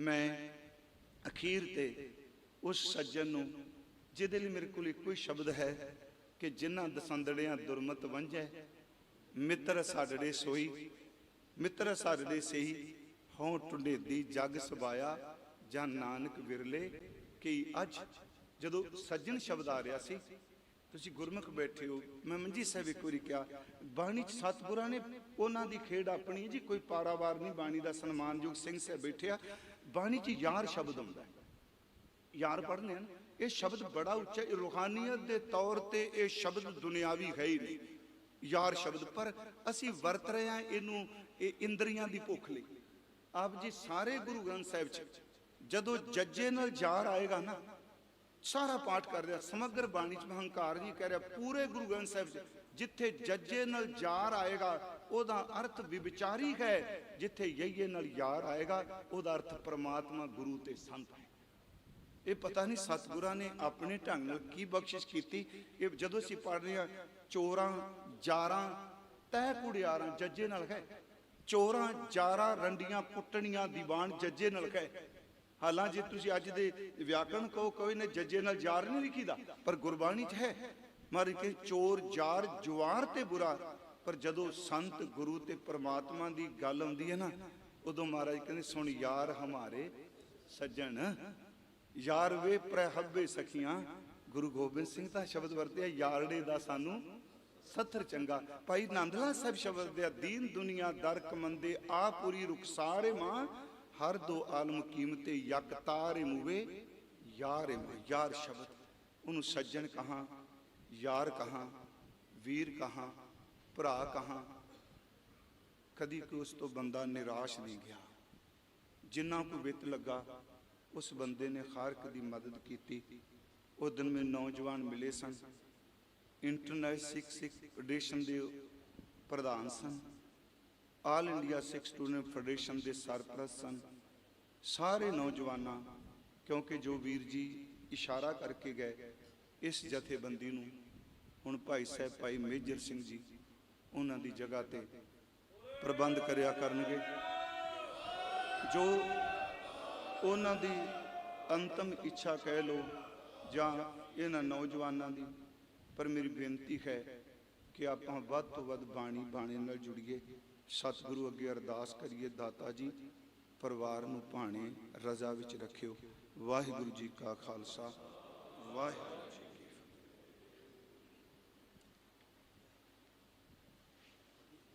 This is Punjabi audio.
ਮੈਂ ਅਖੀਰ ਤੇ ਉਸ ਸੱਜਣ ਨੂੰ, ਜਿਹਦੇ ਲਈ ਮੇਰੇ ਕੋਲ ਇੱਕੋ ਹੀ ਸ਼ਬਦ ਹੈ ਕਿ ਜਿਨ੍ਹਾਂ ਦਸੰਦੜਿਆਂ ਦੁਰਮਤ ਵੰਝੈ, ਮਿੱਤਰ ਸਾਡੜੇ ਸੋਈ, ਮਿੱਤਰ ਸਾਡੜੇ ਸਹੀ ਹਉ ਟੁੰਡੇਦੀ ਜਗ ਸਬਾਇਆ ਜਾਂ ਨਾਨਕ ਵਿਰਲੇ, ਕਿ ਅੱਜ ਜਦੋਂ ਸੱਜਣ ਸ਼ਬਦ ਆ ਰਿਹਾ ਸੀ ਤੁਸੀਂ ਗੁਰਮੁਖ ਬੈਠੇ ਹੋ। ਮੈਂ ਮੰਜੀ ਸਾਹਿਬ ਇੱਕ ਵਾਰੀ ਕਿਹਾ, ਬਾਣੀ ਚ ਸਤਿਗੁਰਾਂ ਨੇ ਉਹਨਾਂ ਦੀ ਖੇਡ ਆਪਣੀ ਜੀ, ਕੋਈ ਪਾਰਾਵਾਰ ਨਹੀਂ, ਬਾਣੀ ਦਾ ਸਨਮਾਨਯੋਗ ਸਿੰਘ ਸਾਹਿਬ ਬੈਠਿਆ ਬਾਣੀ ਚ ਯਾਰ ਸ਼ਬਦ ਹੁੰਦਾ ਹੈ। ਯਾਰ ਪੜ੍ਹਨੇ ਹਨ ਇਹ ਸ਼ਬਦ ਬੜਾ ਉੱਚਾ ਰੂਹਾਨੀਅਤ ਦੇ ਤੌਰ ਤੇ ਇਹ ਸ਼ਬਦ ਦੁਨਿਆਵੀ ਹੈ ਹੀ ਨਹੀਂ। ਯਾਰ ਸ਼ਬਦ, ਪਰ ਅਸੀਂ ਵਰਤ ਰਹੇ ਹਾਂ ਇਹਨੂੰ, ਇਹ ਇੰਦਰੀਆਂ ਦੀ ਭੁੱਖ ਲਈ। ਆਪ ਜੀ ਸਾਰੇ ਗੁਰੂ ਗ੍ਰੰਥ ਸਾਹਿਬ ਚ, ਜਦੋਂ ਜੱਜੇ ਨਾਲ ਯਾਰ ਆਏਗਾ ਨਾ ਸਾਰਾ ਪਾਠ ਕਰ ਰਿਹਾ, ਸਮਗਰ ਬਾਣੀ ਚ ਮੈਂ ਹੰਕਾਰ ਨਹੀਂ ਕਹਿ ਰਿਹਾ, ਪੂਰੇ ਗੁਰੂ ਗ੍ਰੰਥ ਸਾਹਿਬ ਚ ਜਿੱਥੇ ਜੱਜੇ ਨਾਲ ਯਾਰ ਆਏਗਾ, ਉਹਦਾ ਅਰਥ ਵਿਚਾਰੀ ਹੈ, ਜਿੱਥੇ ਯਈਏ ਨਾਲ ਯਾਰ ਆਏਗਾ, ਉਹਦਾ ਅਰਥ ਪ੍ਰਮਾਤਮਾ ਗੁਰੂ ਤੇ ਸੰਤ ਹੈ। ਇਹ ਪਤਾ ਨਹੀਂ ਸਤਿਗੁਰਾਂ ਨੇ ਆਪਣੇ ਢੰਗ ਨਾਲ ਕੀ ਬਖਸ਼ਿਸ਼ ਕੀਤੀ, ਇਹ ਜਦੋਂ ਅਸੀਂ ਪੜ੍ਹ ਰਹੇ ਹਾਂ, ਚੋਰਾਂ ਜਾਰਾਂ ਤੈ ਕੁੜਿਆਰਾਂ ਜੱਜੇ ਨਾਲ ਹੈ, ਚੋਰਾਂ ਜਾਰਾਂ ਰੰਡੀਆਂ ਪੁੱਟਣੀਆਂ ਦੀਵਾਨ ਜੱਜੇ ਨਾਲ ਹੈ ਹਾਲਾਂਕਿ ਤੁਸੀਂ ਅੱਜ ਦੇ ਵਿਆਕਰਣ ਕਹੋ, ਕੋਈ ਨੇ ਜੱਜੇ ਨਾਲ ਜਾਰ ਨਹੀਂ ਲਿਖੀਦਾ ਪਰ ਗੁਰਬਾਣੀ 'ਚ ਹੈ। ਮਾਰੇ ਕਿ ਚੋਰ ਜਾਰ ਜਵਾਰ ਤੇ ਬੁਰਾ, ਪਰ ਜਦੋਂ ਸੰਤ ਗੁਰੂ ਤੇ ਪ੍ਰਮਾਤਮਾ ਦੀ ਗੱਲ ਆਉਂਦੀ ਹੈ ਨਾ, ਉਦੋਂ ਮਹਾਰਾਜ ਕਹਿੰਦੇ, ਸੁਣ ਯਾਰ ਹਮਾਰੇ ਸੱਜਣ, ਯਾਰ ਵੇ ਪ੍ਰਹੱਬੇ ਸਖੀਆਂ, ਗੁਰੂ ਗੋਬਿੰਦ ਸਿੰਘ ਦਾ ਸ਼ਬਦ ਵਰਤਿਆ, ਯਾਰੜੇ ਦਾ ਸਾਨੂੰ ਸੱਥਰ ਚੰਗਾ। ਭਾਈ ਨੰਦਲਾ ਸਾਹਿਬ ਸ਼ਬਦ ਦੇ ਦੀਨ ਦੁਨੀਆ ਦਰਕ ਮੰਦੇ ਆ ਪੂਰੀ ਰੁਖਸਾਰੇ ਮਾਂ ਹਰ ਦੋ ਆਲਮ ਕੀਮਤੇ ਯਕ ਤਾਰੇ ਮੂਵੇ, ਯਾਰ ਯਾਰ ਸ਼ਬਦ। ਉਹਨੂੰ ਸੱਜਣ ਕਹਾ, ਯਾਰ ਕਹਾ, ਵੀਰ ਕਹਾ, ਭਰਾ ਕਹਾ। ਕਦੀ ਕੋਈ ਉਸ ਤੋਂ ਬੰਦਾ ਨਿਰਾਸ਼ ਨਹੀਂ ਗਿਆ। ਜਿੰਨਾ ਕੋ ਵਿਤ ਲੱਗਾ, ਉਸ ਬੰਦੇ ਨੇ ਖਾਰਕ ਦੀ ਮਦਦ ਕੀਤੀ। ਉਹ ਦਿਨ ਮੇ ਨੌਜਵਾਨ ਮਿਲੇ ਸਨ। ਇੰਟਰਨੈਸ਼ਨਲ ਸਿੱਖ ਸਿੱਖ ਫੈਡਰੇਸ਼ਨ ਦੇ ਪ੍ਰਧਾਨ ਸਨ। All India Sikh student federation ਦੇ ਸਰਪ੍ਰਸਤ ਸਨ। ਸਾਰੇ ਨੌਜਵਾਨਾਂ, ਕਿਉਂਕਿ ਜੋ ਵੀਰ ਜੀ ਇਸ਼ਾਰਾ ਕਰਕੇ ਗਏ ਇਸ ਜਥੇਬੰਦੀ ਨੂੰ, ਹੁਣ ਭਾਈ ਸਾਹਿਬ, ਭਾਈ ਮੇਜਰ ਸਿੰਘ ਜੀ ਉਹਨਾਂ ਦੀ ਜਗ੍ਹਾ ਤੇ ਪ੍ਰਬੰਧ ਕਰਿਆ ਕਰਨਗੇ। ਜੋ ਉਹਨਾਂ ਦੀ ਅੰਤਮ ਇੱਛਾ ਕਹਿ ਲੋ ਜਾਂ ਇਹਨਾਂ ਨੌਜਵਾਨਾਂ ਦੀ, ਪਰ ਮੇਰੀ ਬੇਨਤੀ ਹੈ ਕਿ ਆਪਾਂ ਵੱਧ ਤੋਂ ਵੱਧ ਬਾਣੀ ਬਾਣੇ ਨਾਲ ਜੁੜੀਏ, ਸਤਿਗੁਰੂ ਅੱਗੇ ਅਰਦਾਸ ਕਰੀਏ, ਦਾਤਾ ਜੀ, ਪਰਿਵਾਰ ਨੂੰ ਭਾਣੇ ਰਜ਼ਾ ਵਿੱਚ ਰੱਖਿਓ। ਵਾਹਿਗੁਰੂ ਜੀ ਕਾ ਖਾਲਸਾ, ਵਾਹਿਗੁਰੂ ਜੀ